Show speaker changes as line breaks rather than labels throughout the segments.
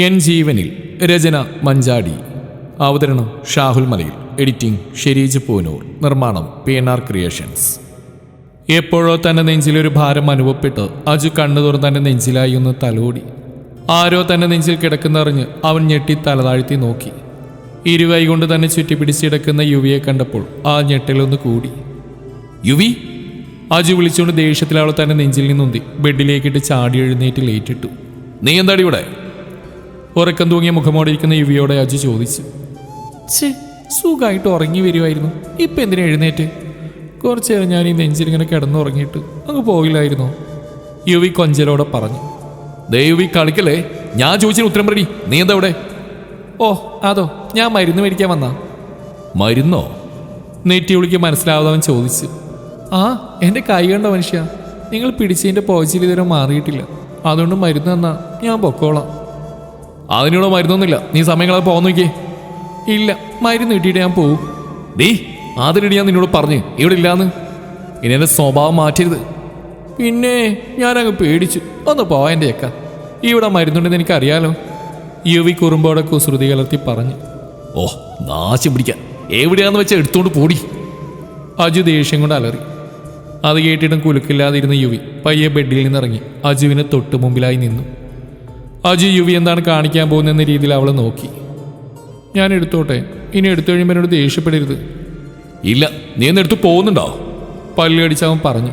N ജീവനിൽ രചന മഞ്ചാടി. അവതരണം Shahul Malayil. Editing Shereej Poonur. നിർമ്മാണം പി എൻ ആർ ക്രിയേഷൻസ്. എപ്പോഴോ തന്റെ നെഞ്ചിലൊരു ഭാരം അനുഭവപ്പെട്ട് അജു കണ്ണു തുറന്ന് തന്റെ നെഞ്ചിലായി ഒന്ന് തലോടി. ആരോ തന്റെ നെഞ്ചിൽ കിടക്കുന്നറിഞ്ഞ് അവൻ ഞെട്ടി തലതാഴ്ത്തി നോക്കി. ഇരുവൈ കൊണ്ട് തന്നെ ചുറ്റിപ്പിടിച്ചിടക്കുന്ന യുവിയെ കണ്ടപ്പോൾ ആ ഞെട്ടലൊന്ന് കൂടി. യുവി? അജു വിളിച്ചുകൊണ്ട് ദേഷ്യത്തിൽ അവൾ തന്നെ നെഞ്ചിൽ നിന്നുന്തി ബെഡിലേക്കിട്ട് ചാടി എഴുന്നേറ്റ് ലേറ്റിട്ടു. നീ എന്താടി ഇവിടെ? ഉറക്കം തൂങ്ങിയ മുഖമോടിരിക്കുന്ന യുവിയോടെ അജു ചോദിച്ചു ഛേ സുഖമായിട്ട് ഉറങ്ങി വരുമായിരുന്നു ഇപ്പം എന്തിനാ എഴുന്നേറ്റ്? കുറച്ചു നേരം ഞാൻ ഈ നെഞ്ചിലിങ്ങനെ കിടന്നുറങ്ങിയിട്ട് അങ്ങ് പോകില്ലായിരുന്നോ യുവി കൊഞ്ചലോടെ പറഞ്ഞു ദേ യുവി കളിക്കല്ലേ? ഞാൻ ചോദിച്ചതിന് ഉത്തരം പറടി നീ എന്താ ഇവിടെ? ഓ അതോ ഞാൻ മരുന്ന് മേടിക്കാൻ വന്നാ. മരുന്നോ? നെറ്റി വിളിക്ക് മനസ്സിലാവാതവൻ ചോദിച്ചു ആ എന്റെ കൈ കണ്ട മനുഷ്യ നിങ്ങൾ പിടിച്ചതിന്റെ പോച്ചിൽ ഇതുവരെ മാറിയിട്ടില്ല. അതുകൊണ്ട് മരുന്ന് തന്നാ ഞാൻ പൊക്കോളാം. അതിനുള്ള മരുന്നൊന്നുമില്ല. നീ സമയങ്ങളെ പോകാൻ നോക്കിയേ. ഇല്ല മരുന്ന് കിട്ടിയിട്ട് ഞാൻ പോവും. നീ അതിനിടെ ഞാൻ നിന്നോട് പറഞ്ഞു. ഇവിടെ ഇല്ലാന്ന്. ഇനി എന്റെ സ്വഭാവം മാറ്റരുത്. പിന്നെ ഞാനങ്ങ് പേടിച്ചു. ഒന്ന് പോവാന്റെ അക്ക. ഇവിടെ മരുന്നുണ്ടെന്ന് എനിക്കറിയാലോ. യുവി കുറുമ്പോടെ കുസൃതി കലർത്തി പറഞ്ഞു. ഓ നാശം പിടിക്കാൻ. എവിടെയാന്ന് വെച്ചാൽ എടുത്തോണ്ട് പോടി. അജു ദേഷ്യം കൊണ്ട് അലറി. അത് കേട്ടിട്ടും കുലുക്കില്ലാതിരുന്ന യുവി പയ്യെ ബെഡിൽ നിന്നിറങ്ങി. അജുവിന് തൊട്ടു മുമ്പിലായി നിന്നു. അജു യുവി എന്താണ് കാണിക്കാൻ പോകുന്നതെന്ന രീതിയിൽ അവൾ നോക്കി. ഞാൻ എടുത്തോട്ടെ. ഇനി എടുത്തു കഴിയുമ്പോൾ എന്നോട് ദേഷ്യപ്പെടരുത്. ഇല്ല നീ എന്നെടുത്ത് പോകുന്നുണ്ടോ? പല്ലടിച്ച് അവൻ പറഞ്ഞു.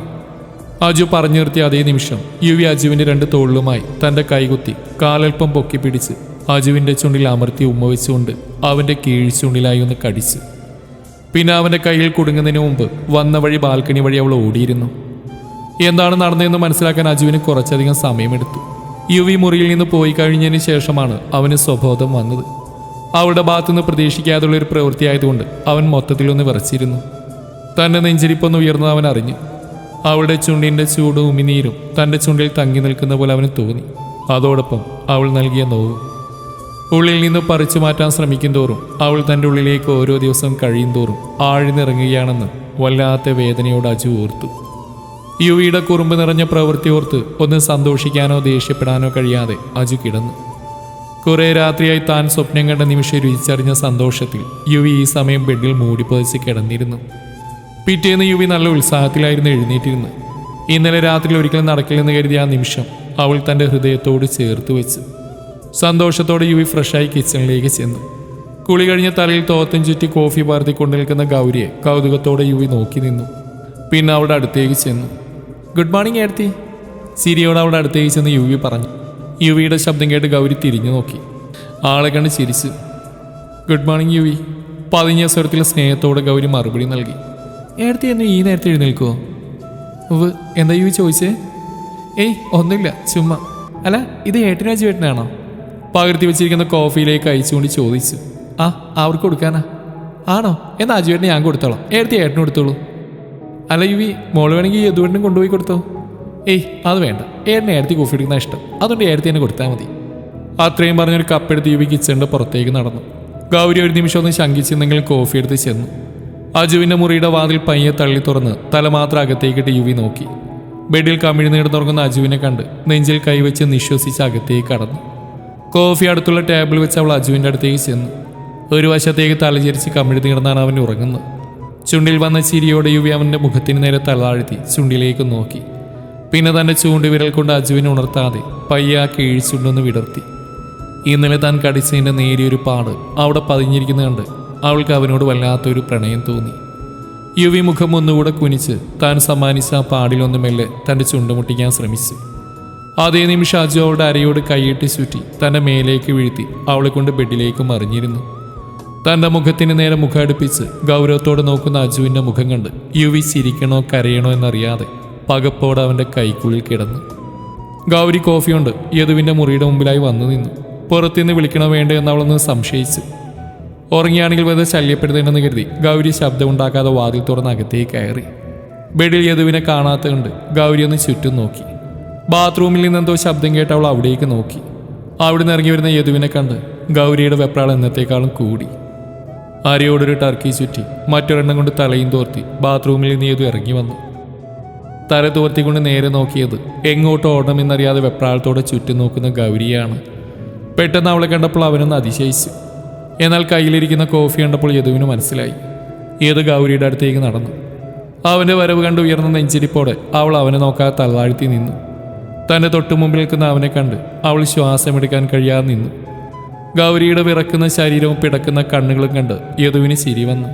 അജു പറഞ്ഞു നിർത്തിയ അതേ നിമിഷം യുവി അജുവിന്റെ രണ്ട് തോളിലുമായി തന്റെ കൈകുത്തി കാലൽപ്പം പൊക്കി പിടിച്ച് അജുവിന്റെ ചുണ്ടിൽ അമർത്തി ഉമ്മ വെച്ചുകൊണ്ട് അവന്റെ കീഴ്ചുണ്ടിലായി ഒന്ന് കടിച്ചു. പിന്നെ അവന്റെ കയ്യിൽ കുടുങ്ങുന്നതിന് മുമ്പ് വന്ന വഴി ബാൽക്കണി വഴി അവൾ ഓടിയിരുന്നു. എന്താണ് നടന്നതെന്ന് മനസ്സിലാക്കാൻ അജുവിന് കുറച്ചധികം സമയമെടുത്തു. യുവി മുറിയിൽ നിന്ന് പോയി കഴിഞ്ഞതിന് ശേഷമാണ് അവന് സ്വബോധം വന്നത്. അവളുടെ ഭാഗത്തുനിന്ന് പ്രതീക്ഷിക്കാതുള്ള ഒരു പ്രവൃത്തിയായതുകൊണ്ട് അവൻ മൊത്തത്തിലൊന്ന് വിറച്ചിരുന്നു. തന്റെ നെഞ്ചിരിപ്പൊന്ന് ഉയർന്നത് അവൻ അറിഞ്ഞു. അവളുടെ ചുണ്ടിന്റെ ചൂടും ഉമിനീരും തന്റെ ചുണ്ടിൽ തങ്ങി നിൽക്കുന്ന പോലെ അവന് തോന്നി. അതോടൊപ്പം അവൾ നൽകിയ നോവ്. ഉള്ളിൽ നിന്ന് പറിച്ചു മാറ്റാൻ ശ്രമിക്കും തോറും അവൾ തന്റെ ഉള്ളിലേക്ക് ഓരോ ദിവസം കഴിയും തോറും ആഴ്ന്നിറങ്ങുകയാണെന്ന് വല്ലാത്ത വേദനയോട് അജു ഓർത്തു. യുവിയുടെ കുറുമ്പ് നിറഞ്ഞ പ്രവൃത്തി ഓർത്ത് ഒന്ന് സന്തോഷിക്കാനോ ദേഷ്യപ്പെടാനോ കഴിയാതെ അജു കിടന്നു. കുറേ രാത്രിയായി താൻ സ്വപ്നം കണ്ട നിമിഷം രുചിച്ചറിഞ്ഞ സന്തോഷത്തിൽ യുവി ഈ സമയം ബെഡിൽ മൂടിപ്പതിച്ച് കിടന്നിരുന്നു. പിറ്റേന്ന് യുവി നല്ല ഉത്സാഹത്തിലായിരുന്നു എഴുന്നേറ്റിരുന്നു ഇന്നലെ രാത്രി ഒരിക്കലും നടക്കില്ലെന്ന് കരുതിയ ആ നിമിഷം അവൾ തന്റെ ഹൃദയത്തോട് ചേർത്ത് വെച്ചു. സന്തോഷത്തോടെ യുവി ഫ്രഷായി കിച്ചണിലേക്ക് ചെന്നു. കുളി കഴിഞ്ഞ തലയിൽ തോത്തം ചുറ്റി കോഫി പാർത്തി കൊണ്ടു നിൽക്കുന്ന ഗൗരിയെ കൗതുകത്തോടെ യുവി നോക്കി നിന്നു. പിന്നെ അവളുടെ അടുത്തേക്ക് ചെന്നു. ഗുഡ് മോർണിംഗ് ഏടത്തി സിരിയോട് അവളുടെ അടുത്തേക്ക് ചെന്ന് യുവി പറഞ്ഞു. യു വിയുടെ ശബ്ദം കേട്ട് ഗൗരി തിരിഞ്ഞു നോക്കി. ആളെ കണ്ട് ചിരിച്ചു. ഗുഡ് മോർണിംഗ് യു വി പതിഞ്ഞ സ്വരത്തിൽ സ്നേഹത്തോടെ ഗൗരി മറുപടി നൽകി. ഏടത്തി എന്ന് ഈ നേരത്തെ എഴുന്നേൽക്കുമോ ഉവ് എന്താ യുവി ചോദിച്ചേ? ഏയ് ഒന്നുമില്ല ചുമ്മാ. അല്ല ഇത് ഏട്ടനാജി ഏട്ടനാണോ പകർത്തി വെച്ചിരിക്കുന്ന കോഫിയിലേക്ക് അയച്ചുകൊണ്ട് ചോദിച്ചു. ആ അവർക്ക് കൊടുക്കാനാ. ആണോ? എന്നാ അജുവേട്ടനെ ഞാൻ കൊടുത്തോളാം. ഏടത്തി ഏട്ടന് കൊടുത്തോളൂ. അല്ല യുവി മോൾ വേണമെങ്കിൽ യദുവേട്ടനും കൊണ്ടുപോയി കൊടുത്തോ? ഏയ് അത് വേണ്ട. ഏട്ടനെ ഏടത്തി കോഫി എടുക്കുന്ന ഇഷ്ടം. അതുകൊണ്ട് ഏടത്തി തന്നെ കൊടുത്താൽ മതി. അത്രയും പറഞ്ഞൊരു കപ്പെടുത്ത് യുവി കിച്ചണിന്റെ പുറത്തേക്ക് നടന്നു. ഗൗരി ഒരു നിമിഷം ഒന്ന് ശങ്കിച്ചെന്നെങ്കിലും കോഫി എടുത്ത് ചെന്നു. അജുവിന്റെ മുറിയുടെ വാതിൽ പയ്യെ തള്ളി തുറന്ന് തല മാത്രം അകത്തേക്കിട്ട് യുവി നോക്കി. ബെഡിൽ കമിഴ് നീടുന്നുറങ്ങുന്ന അജുവിനെ കണ്ട് നെഞ്ചിൽ കൈവച്ച് നിശ്വസിച്ച് അകത്തേക്ക് കടന്നു. കോഫി അടുത്തുള്ള ടേബിൾ വെച്ച് അവൾ അജുവിന്റെ അടുത്തേക്ക് ചെന്നു. ഒരു വശത്തേക്ക് തലചരിച്ച് കമിഴ് കിടന്നാണ് അവൻ ഉറങ്ങുന്നത്. ചുണ്ടിൽ വന്ന ചിരിയോടെ യുവി അവന്റെ മുഖത്തിന് നേരെ തലതാഴ്ത്തി ചുണ്ടിലേക്ക് നോക്കി. പിന്നെ തന്റെ ചൂണ്ടുവിരൽ കൊണ്ട് അജുവിനെ ഉണർത്താതെ പയ്യ ആ കീഴ്ചുണ്ടൊന്ന് വിടർത്തി. ഇന്നലെ താൻ കടിച്ചതിന്റെ നേരിയൊരു പാട് അവിടെ പതിഞ്ഞിരിക്കുന്ന കണ്ട് അവൾക്ക് അവനോട് വല്ലാത്തൊരു പ്രണയം തോന്നി. യുവി മുഖം ഒന്നുകൂടെ കുനിച്ച് താൻ സമ്മാനിച്ച ആ പാടിലൊന്നും മെല്ലെ തന്റെ ചുണ്ടുമുട്ടിക്കാൻ ശ്രമിച്ചു. അതേ നിമിഷം അജു അവളുടെ അരയോട് കൈയിട്ട് ചുറ്റി തന്റെ മേലേക്ക് വീഴ്ത്തി അവളെ കൊണ്ട് ബെഡിലേക്ക് മറിഞ്ഞിരുന്നു. തന്റെ മുഖത്തിന് നേരെ മുഖം അടുപ്പിച്ച് ഗൗരവത്തോടെ നോക്കുന്ന അജുവിന്റെ മുഖം കണ്ട് യുവി ചിരിക്കണോ കരയണോ എന്നറിയാതെ പകപ്പോടെ അവന്റെ കൈക്കുള്ളിൽ കിടന്നു. ഗൗരി കോഫി കോഫിയുണ്ട്. യദുവിന്റെ മുറിയുടെ മുമ്പിലായി വന്നു നിന്നു. പുറത്തുനിന്ന് വിളിക്കണോ വേണ്ടോ എന്ന് അവളൊന്ന് സംശയിച്ചു. ഉറങ്ങിയാണെങ്കിൽ വെറുതെ ശല്യപ്പെടുത്തേണ്ടെന്ന് കരുതി ഗൗരി ശബ്ദമുണ്ടാക്കാതെ വാതിൽ തുറന്ന് അകത്തേക്ക് കയറി. ബെഡിൽ യദുവിനെ കാണാത്തത് കൊണ്ട് ഗൗരി ഒന്ന് ചുറ്റും നോക്കി. ബാത്റൂമിൽ നിന്നെന്തോ ശബ്ദം കേട്ട് അവൾ അവിടേക്ക് നോക്കി. അവിടുന്ന് ഇറങ്ങി വരുന്ന യദുവിനെ കണ്ട് ഗൗരിയുടെ വെപ്രാളം എന്നത്തേക്കാളും കൂടി. അരയോടൊരു ടർക്കി ചുറ്റി മറ്റൊരെണ്ണം കൊണ്ട് തലയും തോർത്തി ബാത്റൂമിൽ യദു ഇറങ്ങി വന്നു. തല തോർത്തിക്കൊണ്ട് നേരെ നോക്കിയത് എങ്ങോട്ട് ഓടണമെന്നറിയാതെ വെപ്രാളത്തോടെ ചുറ്റും നോക്കുന്ന ഗൗരിയാണ്. പെട്ടെന്ന് അവളെ കണ്ടപ്പോൾ അവനൊന്ന് അതിശയിച്ചു. എന്നാൽ കയ്യിലിരിക്കുന്ന കോഫി കണ്ടപ്പോൾ യദുവിന് മനസ്സിലായി. ഏത് ഗൗരിയുടെ അടുത്തേക്ക് നടന്നു. അവന്റെ വരവ് കണ്ട് ഉയർന്ന നെഞ്ചിരിപ്പോടെ അവൾ അവനെ നോക്കാതെ തള്ളാഴ്ത്തി നിന്നു. തന്റെ തൊട്ടു മുമ്പിൽ നിൽക്കുന്ന അവനെ കണ്ട് അവൾ ശ്വാസമെടുക്കാൻ കഴിയാതെ നിന്നു. ഗൗരിയുടെ വിറക്കുന്ന ശരീരവും പിടക്കുന്ന കണ്ണുകളും കണ്ട് യദുവിന് ചിരി വന്നു.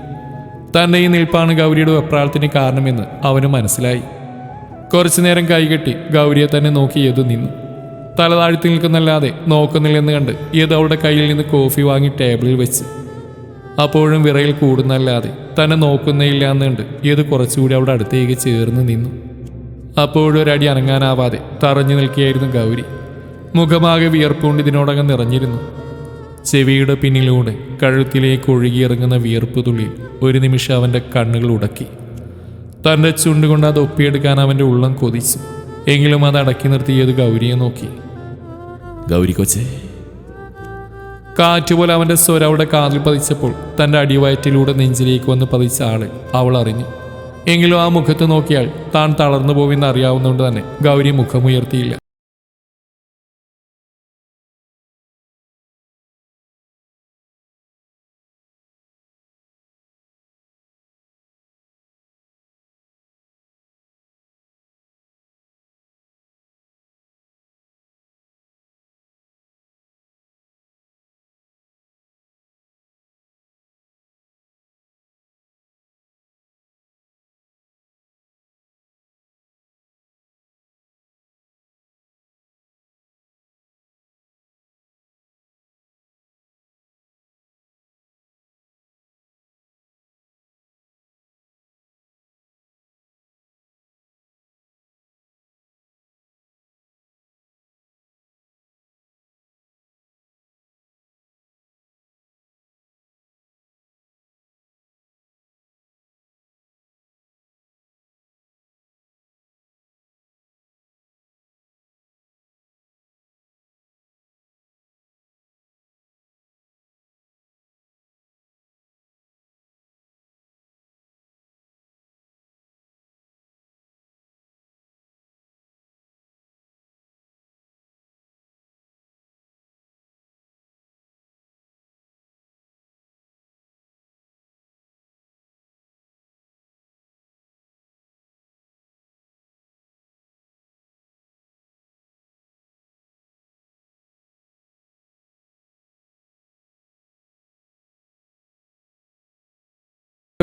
തന്റെ ഈ നിൽപ്പാണ് ഗൗരിയുടെ വെപ്രാളത്തിന് കാരണമെന്ന് അവന് മനസ്സിലായി. കുറച്ചു നേരം കൈകെട്ടി ഗൗരിയെ തന്നെ നോക്കി യദു നിന്നു. തല താഴ്ത്തി നിൽക്കുന്നല്ലാതെ നോക്കുന്നില്ലെന്ന് കണ്ട് യദു അവളുടെ കയ്യിൽ നിന്ന് കോഫി വാങ്ങി ടേബിളിൽ വെച്ച്. അപ്പോഴും വിറയിൽ കൂടുന്നല്ലാതെ തന്നെ നോക്കുന്നേയില്ല എന്ന് കണ്ട് യദു കുറച്ചുകൂടി അവളുടെ അടുത്തേക്ക് ചേർന്ന് നിന്നു. അപ്പോഴും ഒരടി അനങ്ങാനാവാതെ തറഞ്ഞു നിൽക്കുകയായിരുന്നു ഗൗരി. മുഖമാകെ വിയർപ്പുകൊണ്ട് ഇതിനോടകം നിറഞ്ഞിരുന്നു. ചെവിയുടെ പിന്നിലൂടെ കഴുത്തിലേക്ക് ഒഴുകിയിറങ്ങുന്ന വിയർപ്പ് തുള്ളി ഒരു നിമിഷം അവന്റെ കണ്ണുകൾ ഉടക്കി. തന്റെ ചുണ്ടുകൊണ്ട് അത് ഒപ്പിയെടുക്കാൻ അവന്റെ ഉള്ളം കൊതിച്ചു. എങ്കിലും അത് അടക്കി നിർത്തിയത് ഗൗരിയെ നോക്കി. ഗൗരി കൊച്ചേ. കാറ്റുപോലെ അവന്റെ സ്വരം അവിടെ കാതിൽ പതിച്ചപ്പോൾ തന്റെ അടിവയറ്റിലൂടെ നെഞ്ചിലേക്ക് വന്ന് പതിച്ച ആളെ അവൾ അറിഞ്ഞു. എങ്കിലും ആ മുഖത്ത് നോക്കിയാൽ താൻ തളർന്നു പോവെന്ന് അറിയാവുന്നതുകൊണ്ട് തന്നെ ഗൗരി മുഖമുയർത്തിയില്ല.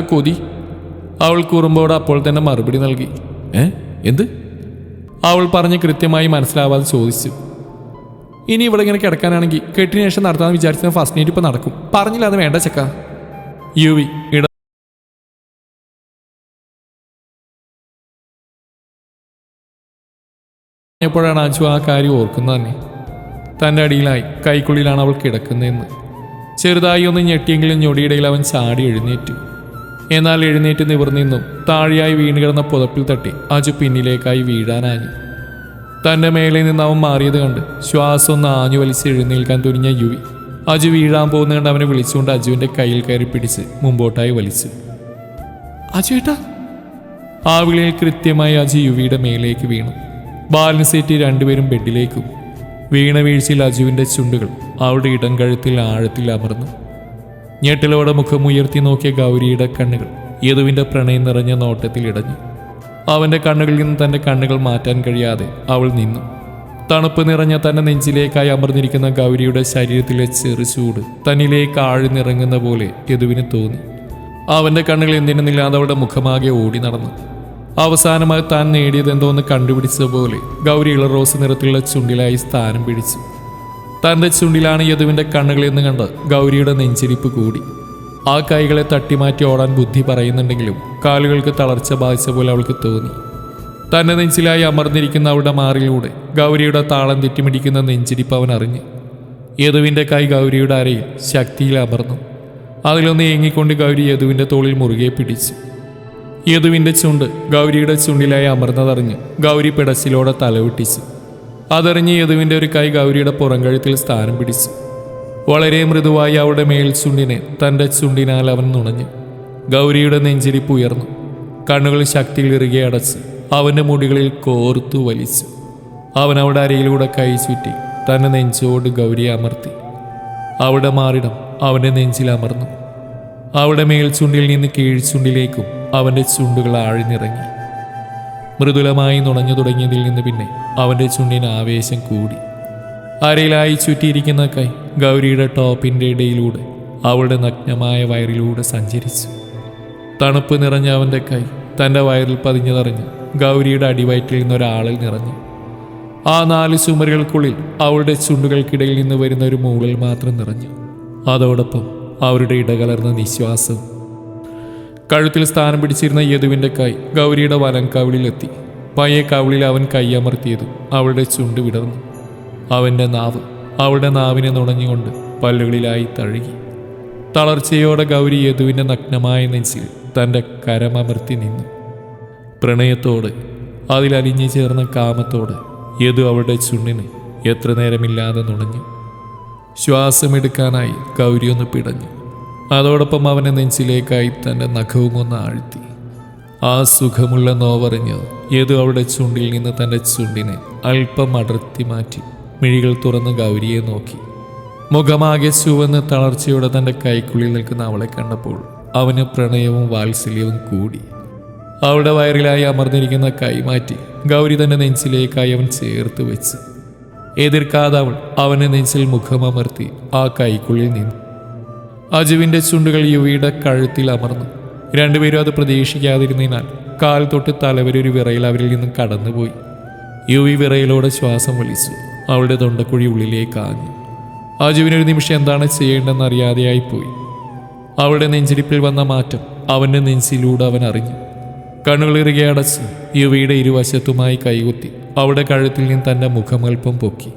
കൊതി അവൾ കുറുമ്പോട് അപ്പോൾ തന്നെ മറുപടി നൽകി. ഏ? എന്ത്? അവൾ പറഞ്ഞ് കൃത്യമായി മനസ്സിലാവാതെ ചോദിച്ചു. ഇനി ഇവിടെ ഇങ്ങനെ കിടക്കാനാണെങ്കിൽ കെട്ടിന് ശേഷം നടത്താമെന്ന് വിചാരിച്ച ഫസ്റ്റ് നൈറ്റ് ഇപ്പം നടക്കും. പറഞ്ഞില്ല അത് വേണ്ട ചക്ക. യു വി ഇട എപ്പോഴാണ് അജു ആ കാര്യം ഓർക്കുന്നത് തന്നെ? തന്റെ അടിയിലായി കൈക്കുള്ളിലാണ് അവൾ കിടക്കുന്നതെന്ന്. ചെറുതായി ഒന്ന് ഞെട്ടിയെങ്കിലും ഞൊടിയിടയിൽ അവൻ ചാടി എഴുന്നേറ്റു. എന്നാൽ എഴുന്നേറ്റ് നിവർന്നിന്നും താഴെയായി വീണ് കിടന്ന പുതപ്പിൽ തട്ടി. അജു പിന്നിലേക്കായി വീഴാനായി. തന്റെ മേലെ നിന്ന് അവൻ മാറിയത് കണ്ട് ശ്വാസം ഒന്ന് ആഞ്ഞു വലിച്ച് എഴുന്നേൽക്കാൻ തുനിഞ്ഞ യുവി. അജു വീഴാൻ പോകുന്ന കണ്ട് അവനെ വിളിച്ചുകൊണ്ട് അജുവിന്റെ കയ്യിൽ കയറി പിടിച്ച് മുമ്പോട്ടായി വലിച്ചു. അജു ഏട്ടാ ആ വിളിയിൽ കൃത്യമായി അജു യുവിയുടെ മേലേക്ക് വീണു. ബാലൻസ് തെറ്റി രണ്ടുപേരും ബെഡിലേക്കും. വീണ വീഴ്ചയിൽ അജുവിന്റെ ചുണ്ടുകൾ അവളുടെ ഇടം കഴുത്തിൽ ആഴത്തിൽ അമർന്നു. ഞെട്ടലോടെ മുഖം ഉയർത്തി നോക്കിയ ഗൗരിയുടെ കണ്ണുകൾ യദുവിന്റെ പ്രണയം നിറഞ്ഞ നോട്ടത്തിൽ ഇടഞ്ഞു. അവന്റെ കണ്ണുകളിൽ നിന്ന് തന്റെ കണ്ണുകൾ മാറ്റാൻ കഴിയാതെ അവൾ നിന്നു. തണുപ്പ് നിറഞ്ഞ തന്റെ നെഞ്ചിലേക്കായി അമർന്നിരിക്കുന്ന ഗൗരിയുടെ ശരീരത്തിലെ ചെറു ചൂട് തന്നിലേക്ക് ആഴ്ന്നിറങ്ങുന്ന പോലെ യദുവിന് തോന്നി. അവന്റെ കണ്ണുകൾ എന്തിനെന്നില്ലാതെ അവളുടെ മുഖമാകെ ഓടി നടന്നു. അവസാനമായി താൻ നേടിയതെന്തോന്ന് കണ്ടുപിടിച്ചതുപോലെ ഗൗരി ഇളറോസ് നിറത്തിലുള്ള ചുണ്ടിലായി സ്ഥാനം പിടിച്ചു. തന്റെ ചുണ്ടിലാണ് യദുവിന്റെ കണ്ണുകളെന്ന് കണ്ട് ഗൗരിയുടെ നെഞ്ചിരിപ്പ് കൂടി. ആ കൈകളെ തട്ടിമാറ്റി ഓടാൻ ബുദ്ധി പറയുന്നുണ്ടെങ്കിലും കാലുകൾക്ക് തളർച്ച ബാധിച്ച പോലെ അവൾക്ക് തോന്നി. തന്റെ നെഞ്ചിലായി അമർന്നിരിക്കുന്ന അവളുടെ മാറിലൂടെ ഗൗരിയുടെ താളം തെറ്റിമിടിക്കുന്ന നെഞ്ചിരിപ്പ് അവൻ അറിഞ്ഞു. യദുവിന്റെ കൈ ഗൗരിയുടെ അരയിൽ ശക്തിയിൽ അമർന്നു. അതിലൊന്ന് ഏങ്ങിക്കൊണ്ട് ഗൗരി യദുവിന്റെ തോളിൽ മുറുകെ പിടിച്ചു. യദുവിന്റെ ചുണ്ട് ഗൗരിയുടെ ചുണ്ടിലായി അമർന്നതറിഞ്ഞ് ഗൗരി പിടച്ചിലോടെ തലവിട്ടിച്ചു അതറിഞ്ഞ് യദുവിന്റെ ഒരു കൈ ഗൗരിയുടെ പുറംകഴുത്തിൽ സ്ഥാനം പിടിച്ചു. വളരെ മൃദുവായി അവളുടെ മേൽ ചുണ്ടിനെ തന്റെ ചുണ്ടിനാൽ അവൻ നുണഞ്ഞു ഗൗരിയുടെ നെഞ്ചിരിപ്പ് ഉയർന്നു. കണ്ണുകൾ ശക്തിയിൽ ഇറുകെ അടച്ച് അവന്റെ മുടികളിൽ കോർത്തു വലിച്ചു. അവൻ അവളുടെ അരയിലൂടെ കൈ ചുറ്റി തന്നെ നെഞ്ചോട് ഗൗരിയെ അമർത്തി. അവിടെ മാറിടം അവന്റെ നെഞ്ചിൽ അമർന്നു. അവിടെ മേൽച്ചുണ്ടിൽ നിന്ന് കീഴ്ചുണ്ടിലേക്കും അവന്റെ ചുണ്ടുകൾ ആഴ്ന്നിറങ്ങി. മൃദുലമായി നുണഞ്ഞു തുടങ്ങിയതിൽ നിന്ന് പിന്നെ അവന്റെ ചുണ്ടിന് ആവേശം കൂടി. അരയിലായി ചുറ്റിയിരിക്കുന്ന കൈ ഗൗരിയുടെ ടോപ്പിന്റെ ഇടയിലൂടെ അവളുടെ നഗ്നമായ വയറിലൂടെ സഞ്ചരിച്ചു. തണുപ്പ് നിറഞ്ഞ അവന്റെ കൈ തന്റെ വയറിൽ പതിഞ്ഞതറിഞ്ഞ് ഗൗരിയുടെ അടിവയറ്റിൽ നിന്നൊരാളിൽ നിറഞ്ഞു. ആ നാല് ചുമരുകൾക്കുള്ളിൽ അവളുടെ ചുണ്ടുകൾക്കിടയിൽ നിന്ന് വരുന്ന ഒരു മൂളൽ മാത്രം നിറഞ്ഞു. അതോടൊപ്പം അവരുടെ ഇടകലർന്ന നിശ്വാസവും കഴുത്തിൽ സ്ഥാനം പിടിച്ചിരുന്ന യദുവിന്റെ കൈ ഗൗരിയുടെ വലം കവിളിലെത്തി പയ്യെ കവിളിൽ അവൻ കൈയമർത്തിയതും അവളുടെ ചുണ്ട് വിടർന്നു. അവന്റെ നാവ് അവളുടെ നാവിനെ നുണഞ്ഞുകൊണ്ട് പല്ലുകളിലായി തഴുകി. തളർച്ചയോടെ ഗൗരി യദുവിന്റെ നഗ്നമായ നെഞ്ചിൽ തന്റെ കരമമർത്തി നിന്നു. പ്രണയത്തോട് അതിലലിഞ്ഞു ചേർന്ന കാമത്തോട് യദു അവളുടെ ചുണ്ടിന് എത്ര നേരമില്ലാതെ നുണഞ്ഞു. ശ്വാസമെടുക്കാനായി ഗൗരി ഒന്ന് പിടഞ്ഞു. അതോടൊപ്പം അവനെ നെഞ്ചിലേക്കായി തന്റെ നഖവും ഒന്ന് ആഴ്ത്തി. ആ സുഖമുള്ള നോവറിഞ്ഞ് ഏതു അവളുടെ ചുണ്ടിൽ നിന്ന് തന്റെ ചുണ്ടിനെ അല്പം അടർത്തി മാറ്റി മിഴികൾ തുറന്ന് ഗൗരിയെ നോക്കി. മുഖമാകെ ചുവന്ന് തളർച്ചയോടെ തന്റെ കൈക്കുള്ളിൽ നിൽക്കുന്ന അവളെ കണ്ടപ്പോൾ അവന് പ്രണയവും വാത്സല്യവും കൂടി. അവളുടെ വയറിലായി അമർന്നിരിക്കുന്ന കൈ മാറ്റി ഗൗരി തന്നെ നെഞ്ചിലേക്കായി അവൻ ചേർത്ത് വെച്ച്. എതിർക്കാതെ അവൾ അവനെ നെഞ്ചിൽ മുഖമമർത്തി ആ കൈക്കുള്ളിൽ നിന്നു. അജുവിന്റെ ചുണ്ടുകൾ യുവിയുടെ കഴുത്തിൽ അമർന്നു. രണ്ടുപേരും അത് പ്രതീക്ഷിക്കാതിരുന്നതിനാൽ കാൽ തൊട്ട് തലവരെ ഒരു വിറയിൽ അവരിൽ നിന്നും കടന്നുപോയി. യുവി വിറയിലൂടെ ശ്വാസം വലിച്ചു. അവളുടെ തൊണ്ടക്കുഴി ഉള്ളിലേക്ക് ആഞ്ഞു. അജുവിനൊരു നിമിഷം എന്താണ് ചെയ്യേണ്ടതെന്ന് അറിയാതെയായി പോയി. അവളുടെ നെഞ്ചിരിപ്പിൽ വന്ന മാറ്റം അവന്റെ നെഞ്ചിലൂടെ അവൻ അറിഞ്ഞു. കണ്ണുകളിറുകെ അടച്ച് യുവിയുടെ ഇരുവശത്തുമായി കൈകുത്തി അവളുടെ കഴുത്തിൽ നിന്ന് തന്റെ മുഖമൽപ്പം പൊക്കി.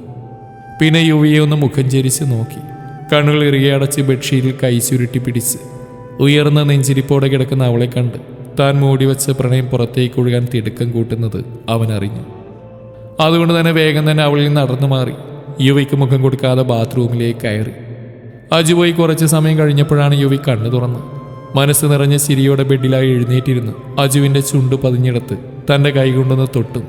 പിന്നെ യുവിയെ ഒന്ന് മുഖം ചരിച്ച് നോക്കി. കണ്ണുകൾ ഇറുകെ അടച്ച് ബെഡ്ഷീറ്റിൽ കൈ ചുരുട്ടി പിടിച്ച്. ഉയർന്ന നെഞ്ചിരിപ്പോടെ കിടക്കുന്ന അവളെ കണ്ട് താൻ മൂടിവെച്ച പ്രണയം പുറത്തേക്ക് ഒഴുകാൻ തിടുക്കം കൂട്ടുന്നത് അവൻ അറിഞ്ഞു. അതുകൊണ്ട് തന്നെ വേഗം തന്നെ അവളിൽ നടന്നു മാറി. യുവയ്ക്ക് മുഖം കൊടുക്കാതെ ബാത്റൂമിലേക്ക് കയറി. അജു പോയി കുറച്ച് സമയം കഴിഞ്ഞപ്പോഴാണ് യുവി കണ്ണു തുറന്നത് മനസ്സ് നിറഞ്ഞ ചിരിയോടെ ബെഡിലായി എഴുന്നേറ്റിരുന്നു. അജുവിന്റെ ചുണ്ട് പതിഞ്ഞെടുത്ത് തന്റെ കൈകൊണ്ടൊന്ന് തൊട്ടും.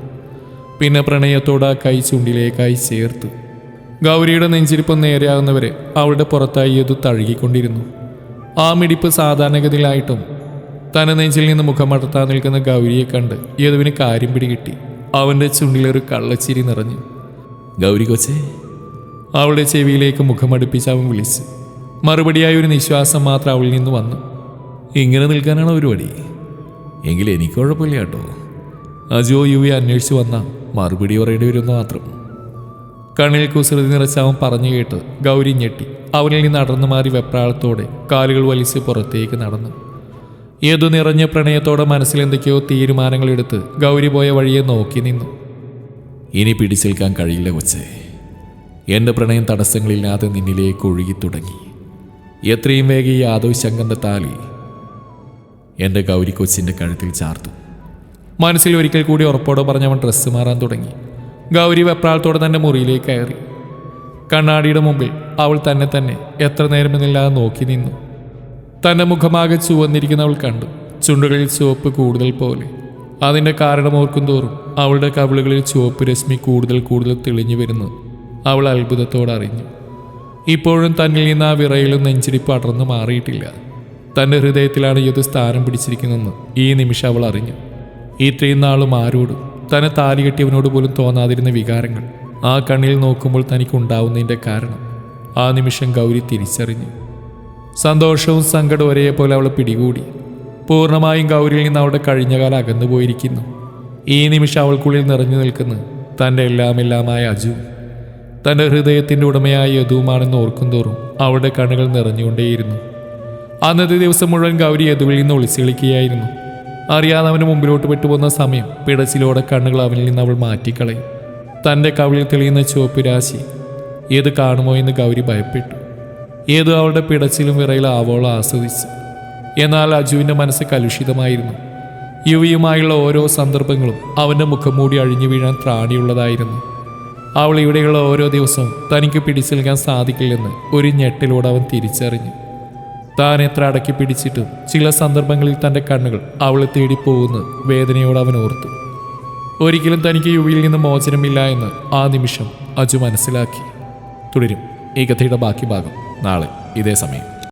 പിന്നെ പ്രണയത്തോടെ ആ കൈ ചുണ്ടിലേക്കായി ചേർത്തു. ഗൗരിയുടെ നെഞ്ചിരിപ്പം നേരെയാകുന്നവരെ അവളുടെ പുറത്തായി അത് തഴുകിക്കൊണ്ടിരുന്നു. ആ മിടിപ്പ് സാധാരണഗതിയിലായിട്ടും തന്നെ നെഞ്ചിൽ നിന്ന് മുഖമടർത്താൻ നിൽക്കുന്ന ഗൗരിയെ കണ്ട് യദുവിന് കാര്യം പിടികിട്ടി. അവന്റെ ചുണ്ടിലൊരു കള്ളച്ചിരി നിറഞ്ഞു. ഗൗരി കൊച്ചേ. അവളുടെ ചെവിയിലേക്ക് മുഖമടുപ്പിച്ച് അവൻ വിളിച്ചു. മറുപടിയായി ഒരു നിശ്വാസം മാത്രം അവളിൽ നിന്ന് വന്നു. ഇങ്ങനെ നിൽക്കാനാണ് പരിപാടി എങ്കിൽ എനിക്ക് കുഴപ്പമില്ല കേട്ടോ. അജോ യുവി അന്വേഷിച്ചു വന്ന മറുപടി പറയേണ്ടി വരുമെന്ന് മാത്രം. കണ്ണിൽ കുസൃതി നിറച്ചവൻ അവൻ പറഞ്ഞു കേട്ട് ഗൗരി ഞെട്ടി. അവനിൽ നിന്ന് അടർന്നു മാറി വെപ്രാളത്തോടെ കാലുകൾ വലിച്ച് പുറത്തേക്ക് നടന്നു. ഏതു നിറഞ്ഞ പ്രണയത്തോടെ തീരുമാനങ്ങൾ എടുത്ത് ഗൗരി പോയ വഴിയെ നോക്കി നിന്നു. ഇനി പിടിച്ചേൽക്കാൻ കഴിയില്ല കൊച്ചേ. എന്റെ പ്രണയം തടസ്സങ്ങളില്ലാതെ നിന്നിലേക്ക് ഒഴുകി തുടങ്ങി. എത്രയും വേഗം ഈ യാദവ് ശങ്കന്റെ താലി എന്റെ ഗൗരി കൊച്ചിന്റെ കഴുത്തിൽ ചാർത്തു. മനസ്സിൽ ഒരിക്കൽ കൂടി ഉറപ്പോടെ പറഞ്ഞവൻ ഡ്രസ്സ് മാറാൻ തുടങ്ങി. ഗൗരി വെപ്രാളത്തോടെ തന്റെ മുറിയിലേക്ക് കയറി. കണ്ണാടിയുടെ മുമ്പിൽ അവൾ തന്നെ തന്നെ എത്ര നേരമെന്നില്ലാതെ നോക്കി നിന്നു. തന്റെ മുഖമാകെ ചുവന്നിരിക്കുന്ന അവൾ കണ്ടു. ചുണ്ടുകളിൽ ചുവപ്പ് കൂടുതൽ പോലെ. അതിന്റെ കാരണം ഓർക്കും തോറും അവളുടെ കവിളുകളിൽ ചുവപ്പ് രശ്മി കൂടുതൽ കൂടുതൽ തെളിഞ്ഞു വരുന്നു. അവൾ അത്ഭുതത്തോടെ അറിഞ്ഞു. ഇപ്പോഴും തന്നിൽ നിന്ന് ആ വിറയിലും നെഞ്ചിരിപ്പ് അടർന്നു മാറിയിട്ടില്ല. തന്റെ ഹൃദയത്തിലാണ് ഇത് സ്ഥാനം പിടിച്ചിരിക്കുന്നതെന്ന് ഈ നിമിഷം അവൾ അറിഞ്ഞു. ഇത്രയും നാളും ആരോടും തന്നെ താലി കെട്ടിയവനോട് പോലും തോന്നാതിരുന്ന വികാരങ്ങൾ ആ കണ്ണിൽ നോക്കുമ്പോൾ തനിക്കുണ്ടാവുന്നതിന്റെ കാരണം ആ നിമിഷം ഗൗരി തിരിച്ചറിഞ്ഞു. സന്തോഷവും സങ്കടവും ഒരേപോലെ അവൾ പിടികൂടി. പൂർണമായും ഗൗരിയിൽ നിന്ന് അവളുടെ അകന്നു അകന്നുപോയിരിക്കുന്നു ഈ നിമിഷം അവൾക്കുള്ളിൽ നിറഞ്ഞു നിൽക്കുന്ന തന്റെ എല്ലാമെല്ലാമായ അജു. തന്റെ ഹൃദയത്തിന്റെ ഉടമയായ യദുവുമാണെന്ന് ഓർക്കും തോറും അവളുടെ കണ്ണുകൾ നിറഞ്ഞുകൊണ്ടേയിരുന്നു. അന്നത്തെ ദിവസം മുഴുവൻ ഗൗരി യദുവിൽ നിന്ന് ഒളിച്ചു കളിക്കുകയായിരുന്നു. അറിയാതെ അവന് മുമ്പിലോട്ട് പെട്ടുപോകുന്ന സമയം പിടച്ചിലോടെ കണ്ണുകൾ അവനിൽ നിന്ന് അവൾ മാറ്റിക്കളയും. തന്റെ കവിളിൽ തെളിയുന്ന ചുവപ്പ് രാശി ഏത് കാണുമോ എന്ന് ഗൗരി ഭയപ്പെട്ടു. ഏത് അവളുടെ പിടച്ചിലും വിറയിലും ആവോളം ആസ്വദിച്ചു. എന്നാൽ അജുവിന്റെ മനസ്സ് കലുഷിതമായിരുന്നു. യുവിയുമായുള്ള ഓരോ സന്ദർഭങ്ങളും അവന്റെ മുഖം മൂടി അഴിഞ്ഞു വീഴാൻ ത്രാണിയുള്ളതായിരുന്നു. അവൾ ഇവിടെയുള്ള ഓരോ ദിവസവും തനിക്ക് പിടിച്ചു നൽകാൻ സാധിക്കില്ലെന്ന് ഒരു ഞെട്ടിലൂടെ അവൻ തിരിച്ചറിഞ്ഞു. താൻ എത്ര അടക്കി പിടിച്ചിട്ടും ചില സന്ദർഭങ്ങളിൽ തന്റെ കണ്ണുകൾ അവളെ തേടി പോകുന്ന വേദനയോട് അവൻ ഓർത്തു. ഒരിക്കലും തനിക്ക് യുവിയിൽ നിന്ന് മോചനമില്ല എന്ന് ആ നിമിഷം അജു മനസ്സിലാക്കി. തുടരും. ഈ കഥയുടെ ബാക്കി ഭാഗം നാളെ ഇതേ സമയം.